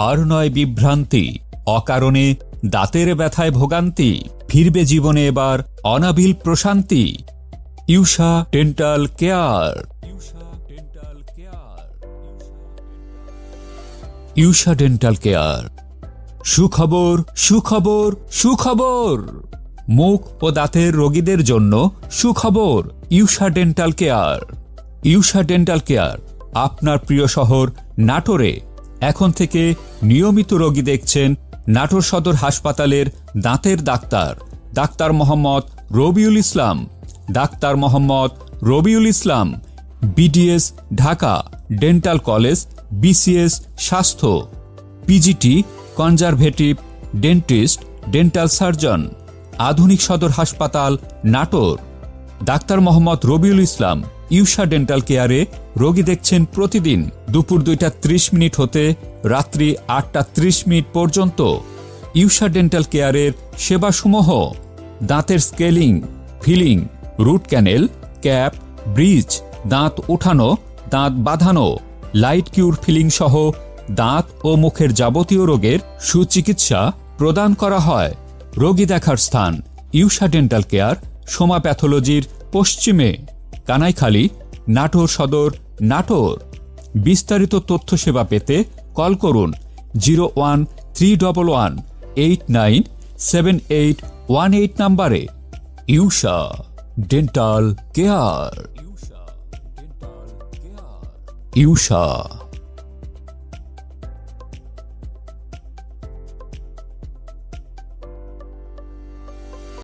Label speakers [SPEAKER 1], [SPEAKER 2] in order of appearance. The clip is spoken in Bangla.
[SPEAKER 1] আর নয় বিভ্রান্তি, অকারণে দাঁতের ব্যথায় ভোগান্তি, ফিরবে জীবনে এবার অনাবিল প্রশান্তি। Usha dental care. Usha dental care. সুখবর সুখবর সুখবর। মুখ ও দাঁতের রোগীদের জন্য সুখবর Usha dental care. Usha dental care, আপনার প্রিয় শহর নাটোরে। এখন থেকে নিয়মিত রোগী দেখছেন নাটোর সদর হাসপাতালের দাঁতের doctor doctor Mohammad Rabiul Islam. Doctor Mohammad Rabiul Islam, BDS Dhaka, dental college, BCS স্বাস্থ্য, PGT, conservative dentist, dental surgeon, আধুনিক সদর হাসপাতাল, নাটোর। ডাক্তার মোহাম্মদ রবিউল ইসলাম ইউষা ডেন্টাল কেয়ারে রোগী দেখছেন প্রতিদিন দুপুর দুইটা ত্রিশ মিনিট হতে রাত্রি আটটা ত্রিশ মিনিট পর্যন্ত। ইউষা ডেন্টাল কেয়ারের সেবাসমূহ, দাঁতের scaling, filling, root canal, cap, bridge, দাঁত উঠানো, দাঁত বাঁধানো, লাইট কিউর ফিলিং সহ দাঁত ও মুখের যাবতীয় রোগের সুচিকিৎসা প্রদান করা হয়। রোগী দেখার স্থান ইউষা ডেন্টাল কেয়ার সোমা প্যাথোলজির পশ্চিমে কানাইখালী নাটোর সদর নাটোর। বিস্তারিত তথ্য সেবা পেতে কল করুন zero one three double one eight nine seven eight one eight নাম্বারে। Usha dental care. ইউষা